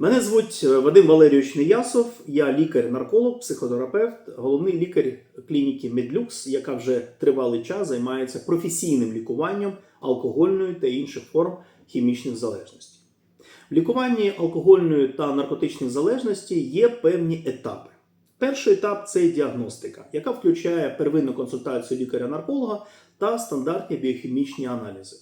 Мене звуть е, Вадим Валерійович Неясов, я лікар-нарколог, психотерапевт, головний лікар клініки Медлюкс, яка вже тривалий час займається професійним лікуванням алкогольної та інших форм хімічних залежностей. В лікуванні алкогольної та наркотичних залежностей є певні етапи. Перший етап це діагностика, яка включає первинну консультацію лікаря-нарколога та стандартні біохімічні аналізи.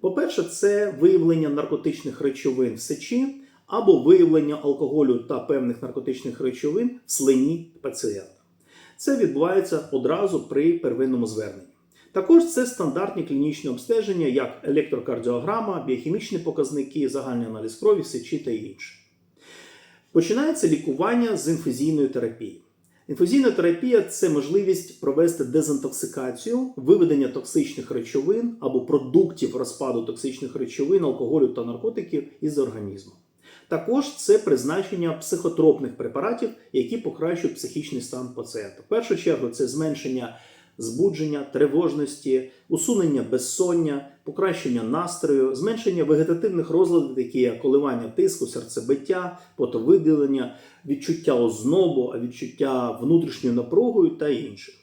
По-перше, це виявлення наркотичних речовин в сечі або виявлення алкоголю та певних наркотичних речовин в слині пацієнта. Це відбувається одразу при первинному зверненні. Також це стандартні клінічні обстеження, як електрокардіограма, біохімічні показники, загальний аналіз крові, сечі та інше. Починається лікування з інфузійної терапії. Інфузійна терапія це можливість провести дезінтоксикацію, виведення токсичних речовин або продуктів розпаду токсичних речовин, алкоголю та наркотиків із організму. Також це призначення психотропних препаратів, які покращують психічний стан пацієнта. В першу чергу це зменшення збудження, тривожності, усунення безсоння, покращення настрою, зменшення вегетативних розладів, такі як коливання тиску, серцебиття, потовиділення, відчуття ознобу, відчуття внутрішньої напруги та інших.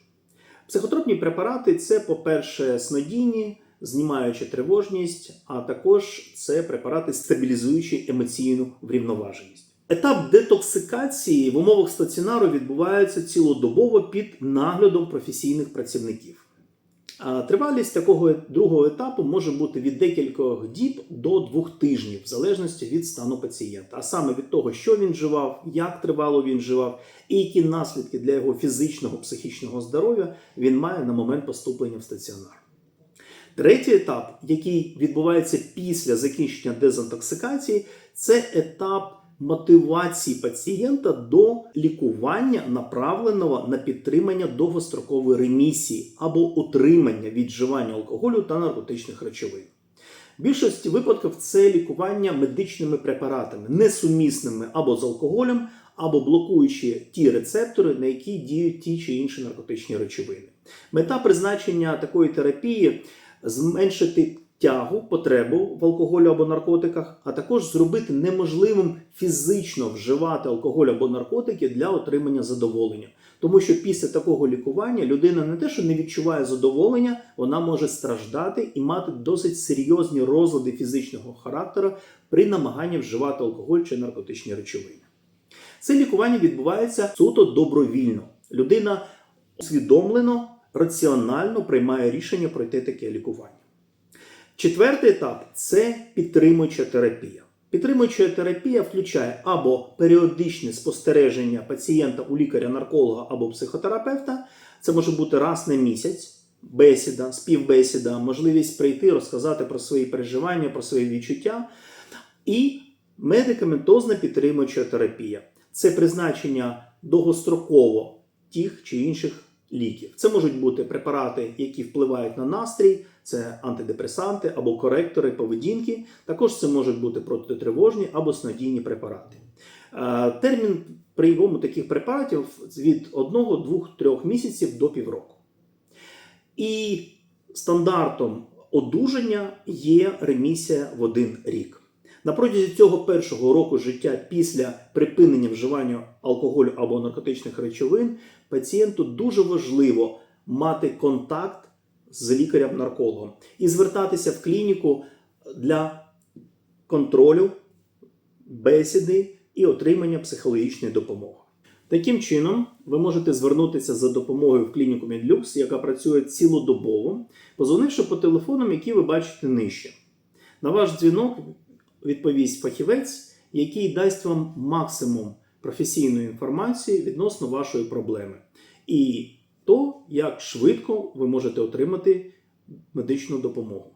Психотропні препарати це, по-перше, снодійні, знімаючи тривожність, а також це препарати, стабілізуючі емоційну врівноваженість. Етап детоксикації в умовах стаціонару відбувається цілодобово під наглядом професійних працівників. Тривалість такого другого етапу може бути від декількох діб до двох тижнів, в залежності від стану пацієнта, а саме від того, що він вживав, як тривало він вживав, і які наслідки для його фізичного психічного здоров'я він має на момент поступлення в стаціонар. Третій етап, який відбувається після закінчення дезінтоксикації, це етап мотивації пацієнта до лікування, направленого на підтримання довгострокової ремісії або утримання від вживання алкоголю та наркотичних речовин. В більшості випадків це лікування медичними препаратами, несумісними або з алкоголем, або блокуючи ті рецептори, на які діють ті чи інші наркотичні речовини. Мета призначення такої терапії зменшити тягу, потребу в алкоголю або наркотиках, а також зробити неможливим фізично вживати алкоголь або наркотики для отримання задоволення. Тому що після такого лікування людина не те, що не відчуває задоволення, вона може страждати і мати досить серйозні розлади фізичного характеру при намаганні вживати алкоголь чи наркотичні речовини. Це лікування відбувається суто добровільно. Людина усвідомлено, раціонально приймає рішення пройти таке лікування. Четвертий етап це підтримуюча терапія. Підтримуюча терапія включає або періодичне спостереження пацієнта у лікаря-нарколога або психотерапевта. Це може бути раз на місяць, бесіда, співбесіда, можливість прийти, розказати про свої переживання, про свої відчуття. І медикаментозна підтримуюча терапія це призначення довгостроково тих чи інших ліків. Це можуть бути препарати, які впливають на настрій, це антидепресанти або коректори поведінки. Також це можуть бути протитривожні або снодійні препарати. Е, Термін прийому таких препаратів від 1, 2, 3 місяців до півроку. І стандартом одужання є ремісія в один рік. На протязі цього першого року життя після припинення вживання алкоголю або наркотичних речовин пацієнту дуже важливо мати контакт з лікарем-наркологом і звертатися в клініку для контролю, бесіди і отримання психологічної допомоги. Таким чином, ви можете звернутися за допомогою в клініку Медлюкс, яка працює цілодобово, позвонивши по телефонам, які ви бачите нижче. На ваш дзвінок відповість фахівець, який дасть вам максимум професійної інформації відносно вашої проблеми. І то, як швидко ви можете отримати медичну допомогу.